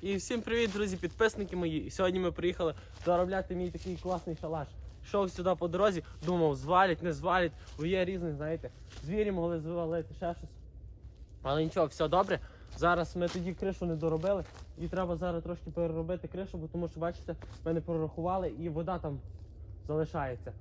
І всім привіт, друзі, підписники мої. Сьогодні ми приїхали доробляти мій такий класний шалаш. Йшов сюди по дорозі, думав, звалять, не звалять, бо є різні, знаєте, звірі могли звалити, ще щось. Але нічого, все добре. Зараз ми тоді кришу не доробили. І треба зараз трошки переробити кришу, бо тому що, бачите, ми не прорахували і вода там залишається.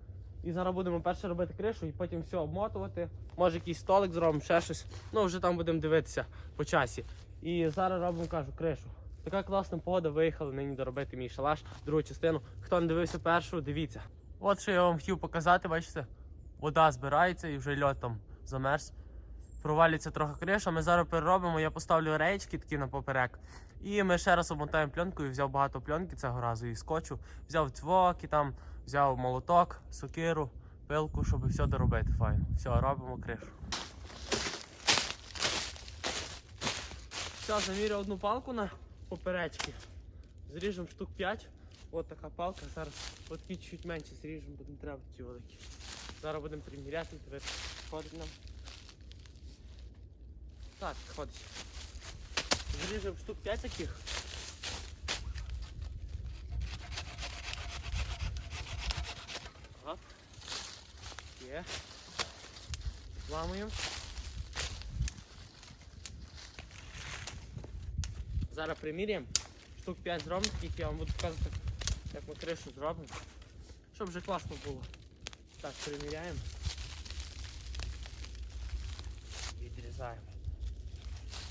І зараз будемо перше робити кришу і потім все обмотувати. Може якийсь столик зробимо, ще щось. Ну вже там будемо дивитися по часі. І зараз робимо, кажу, кришу. Така класна погода, виїхали нині доробити мій шалаш, другу частину. Хто не дивився першу, дивіться. От що я вам хотів показати, бачите, вода збирається і вже льот там замерз. Провалюється трохи криша. Ми зараз переробимо, я поставлю речки такі на поперек. І ми ще раз обмотаємо пленкою, взяв багато пленки цього разу і скотчу. Взяв цвоки, там, взяв молоток, сокиру, пилку, щоб все доробити файно. Все, робимо кришу. Все, заміряв одну палку на поперечки. Зріжемо штук 5. От така палка. Зараз от такі чуть менше зріжемо, бо не треба такі великі. Зараз будемо приміряти, ходить нам. Так, ходить. Зріжемо штук 5 таких. Оп. Є. Зламуємо. Зараз приміряємо. Штук 5 зробимо, таких я вам буду показувати, як ми кришу зробимо. Щоб вже класно було. Так, приміряємо. Відрізаємо.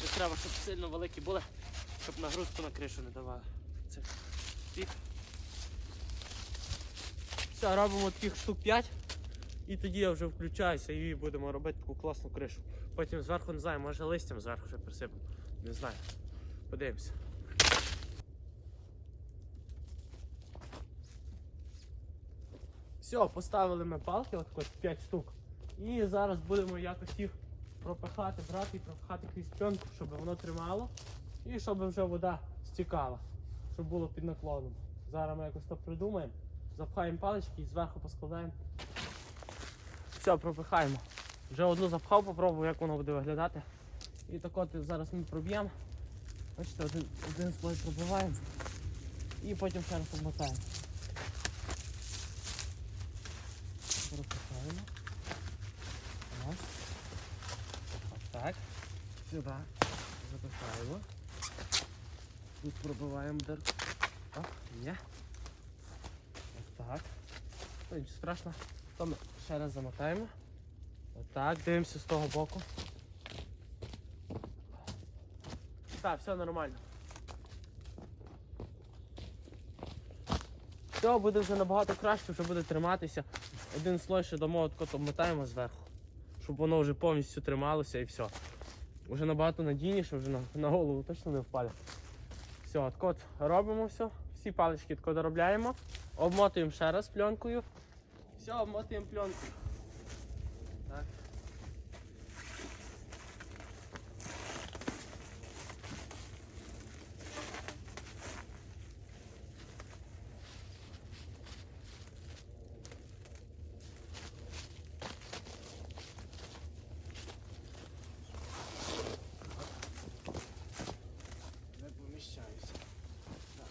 Не треба, щоб сильно великі були, щоб нагрузку на кришу не давали. Це пік. Все, робимо таких штук 5. І тоді я вже включаюся і будемо робити таку класну кришу. Потім зверху не знаю, може листям зверху вже присипемо. Не знаю. Подивимося. Все, поставили ми палки, от 5 штук. І зараз будемо якось їх пропихати, брати і пропихати крізь пленку, щоб воно тримало. І щоб вже вода стікала, щоб було під наклоном. Зараз ми якось то придумаємо. Запхаємо палички і зверху поскладаємо. Все, пропихаємо. Вже одну запхав, попробую, як воно буде виглядати. І так от зараз ми проб'ємо. Бачите, один, один слой пробиваємо і потім ще раз обмотаємо. Пропихаємо. Ось. Так. Сюди. Запихаємо. Тут пробиваємо дирку. О, є. Ось так. Ну, нічого страшного. То ми ще раз замотаємо. Отак, дивимося з того боку. Так, все нормально. Все, буде вже набагато краще, вже буде триматися. Один слой ще дамо от обмотаємо зверху, щоб воно вже повністю трималося і все. Вже набагато надійніше, вже на, на голову точно не впаде. Все, откот робимо все, всі палички доробляємо, обмотуємо ще раз пленкою. Все, обмотуємо пленкою. Так. Не поміщаюся. Так,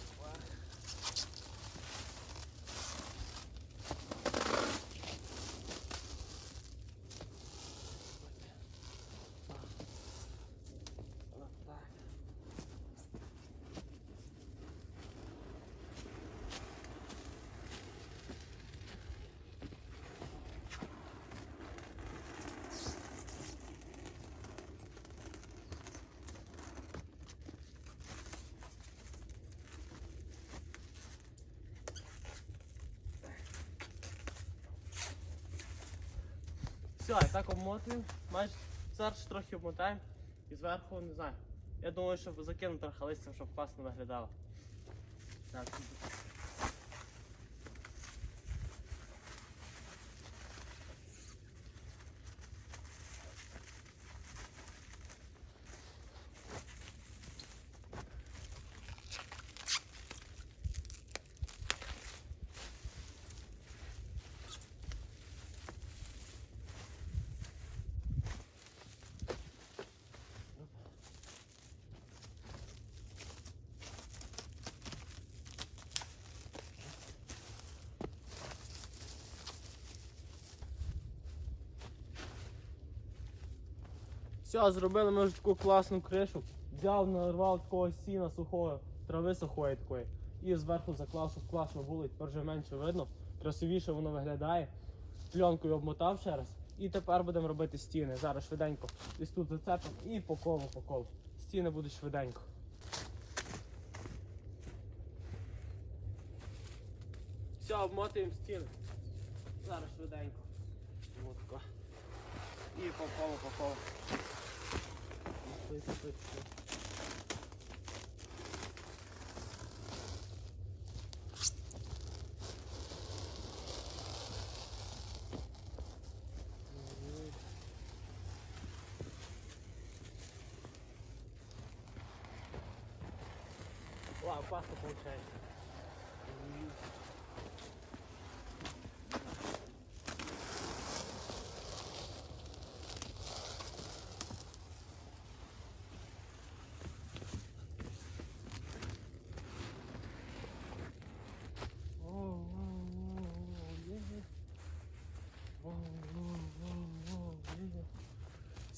Отак. Все, так обмотуємо. Майже зараз трохи обмотаємо і зверху не знаю. Я думаю, щоб закинути трохи листям, щоб класно виглядало. Так. Все, зробили ми вже таку класну кришу. Взяв, нарвав такого сіна сухого, трави сухої такої. І зверху заклав, щоб класно було, і тепер вже менше видно. Красивіше воно виглядає. Пленкою обмотав ще раз. І тепер будемо робити стіни. Зараз швиденько. Десь тут зацепимо і по колу, по колу. Стіни будуть швиденько. Все, обмотуємо стіни. Зараз швиденько. Отко. І по колу, по колу. Стой, стой, стой. Вау, классно получается.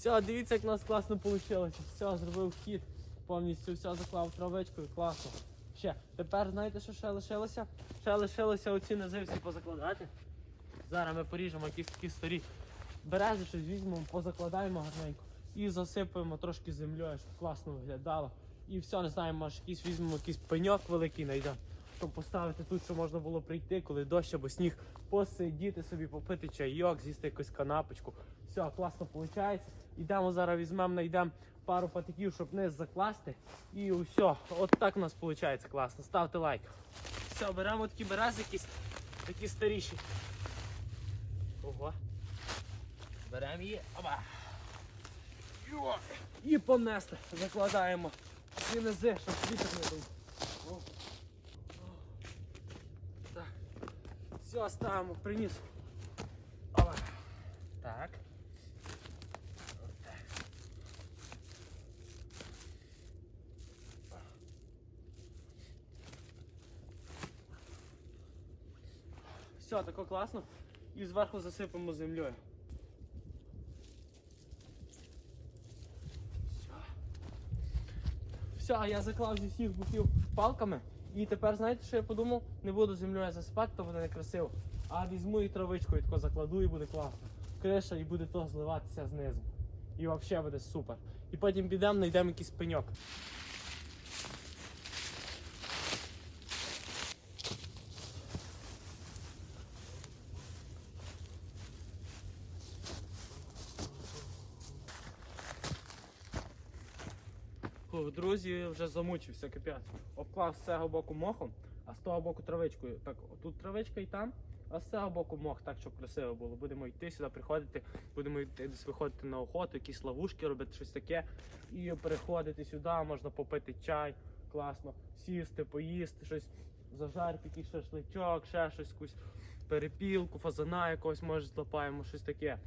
Все, дивіться, як у нас класно вийшло. Все, зробив хід, повністю все заклав травичкою, класно. Ще, тепер знаєте, що ще лишилося? Ще лишилося оці низи всі позакладати. Зараз ми поріжемо якісь такі старі берези, щось візьмемо, позакладаємо гарненько і засипаємо трошки землею, щоб класно виглядало. І все, не знаю, може якийсь візьмемо якийсь пеньок великий знайдемо, щоб поставити тут, щоб можна було прийти, коли дощ або сніг, посидіти собі, попити чайок, з'їсти якусь канапочку. Все, класно виходить. Йдемо зараз, візьмемо, знайдемо пару патиків, щоб низ закласти. І все, от так у нас виходить класно. Ставте лайк. Все, беремо такі берези якісь, такі старіші. Ого. Беремо її. Оба. І понесли. Закладаємо ці низи, щоб вітер не був. Так. Все, ставимо, приніс. Оба. Так. Все, тако класно. І зверху засипемо землею. Все. Я заклав зі всіх боків палками. І тепер, знаєте, що я подумав? Не буду землею засипати, то буде некрасиво. А візьму і травичкою тако закладу і буде класно. Криша і буде то зливатися знизу. І взагалі буде супер. І потім підемо, знайдемо якийсь пеньок. Друзі, вже замучився капець. Обклав з цього боку мохом, а з того боку травичкою. Так, тут травичка і там, а з цього боку мох, так, щоб красиво було. Будемо йти сюди, приходити, будемо йти десь виходити на охоту, якісь ловушки робити, щось таке. І переходити сюди, можна попити чай, класно, сісти, поїсти, щось, зажарити якийсь шашличок, ще щось, якусь перепілку, фазана якогось може злапаємо, щось таке.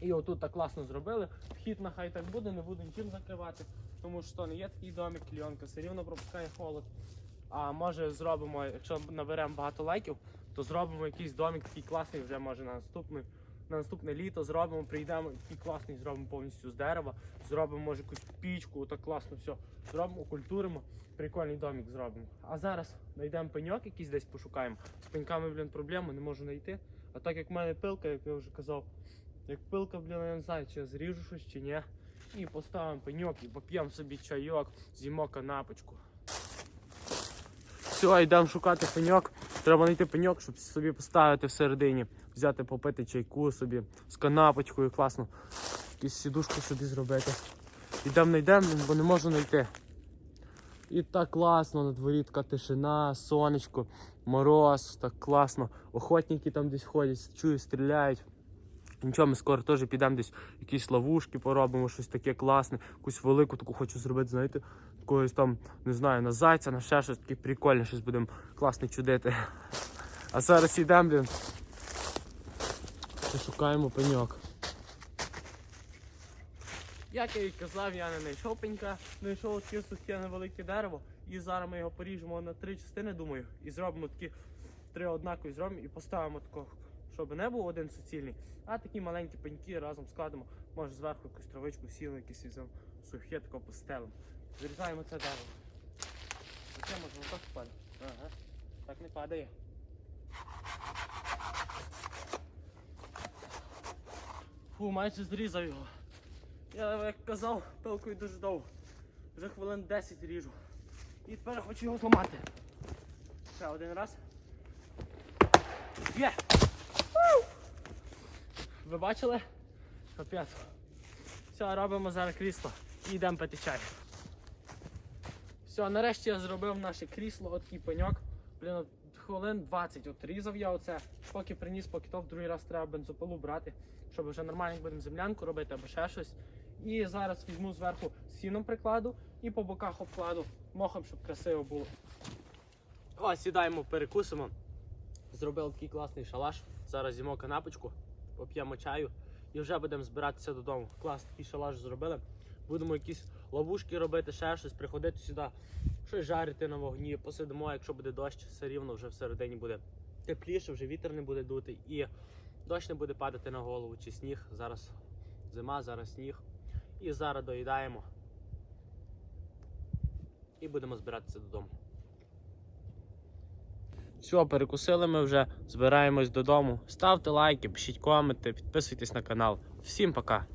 І отут так класно зробили. Вхід на хай так буде, не буду нічим закривати. Тому що не є такий домик, кліонка, все рівно пропускає холод. А може зробимо, якщо наберемо багато лайків, то зробимо якийсь домик такий класний вже може на наступне, на наступне літо зробимо, прийдемо такий класний, зробимо повністю з дерева, зробимо може якусь пічку, так класно все. Зробимо, окультуримо, прикольний домик зробимо. А зараз знайдемо пеньок якийсь десь пошукаємо. З пеньками, блін, проблема, не можу знайти. А так як в мене пилка, як я вже казав, як пилка, блін, я не знаю, чи я зріжу щось, чи ні. І поставимо пеньок і поп'ємо собі чайок, з'їмо канапочку. Все, йдемо шукати пеньок. Треба знайти пеньок, щоб собі поставити всередині, взяти попити чайку собі з канапочкою, класно. Якусь сідушку собі зробити. Йдемо знайдемо, бо не можу знайти. І так класно, на дворі така тишина, сонечко, мороз, так класно. Охотники там десь ходять, чую, стріляють. Нічого, ми скоро теж підемо десь якісь ловушки поробимо, щось таке класне, якусь велику таку хочу зробити, знаєте, якогось там, не знаю, на зайця, на ще щось таке прикольне, щось будемо класне чудити. А зараз йдемо, блін. Шукаємо пеньок. Як я і казав, я не знайшов пенька, знайшов таке сухе невелике дерево. І зараз ми його поріжемо на три частини, думаю, і зробимо такі три однакові зробимо і поставимо такого, щоб не був один суцільний, а такі маленькі пеньки разом складемо. Може зверху якусь травичку сіли, якийсь візьмемо сухе, тако постелимо. Зрізаємо це дерево. Таке може так впаде. Ага. Так не падає. Фу, майже зрізав його. Я як казав, пилкою дуже довго. Вже хвилин 10 ріжу. І тепер хочу його зламати. Ще один раз. Є! Ву! Ви бачили? Капець. Все, робимо зараз крісло і йдемо пити чай. Все, нарешті я зробив наше крісло, от такий. Блін, хвилин 20 от різав я оце, поки приніс, поки то в другий раз треба бензопилу брати, щоб вже нормально будемо землянку робити або ще щось. І зараз візьму зверху сіном прикладу і по боках обкладу мохом, щоб красиво було. О, сідаємо, перекусимо. Зробив такий класний шалаш. Зараз з'їмо канапочку, поп'ємо чаю і вже будемо збиратися додому. Клас, такий шалаш зробили. Будемо якісь ловушки робити, ще щось, приходити сюди, щось жарити на вогні, посидимо, якщо буде дощ, все рівно вже всередині буде тепліше, вже вітер не буде дути і дощ не буде падати на голову чи сніг. Зараз зима, зараз сніг. І зараз доїдаємо. І будемо збиратися додому. Все, перекусили ми вже, збираємось додому. Ставте лайки, пишіть коменти, підписуйтесь на канал. Всім пока!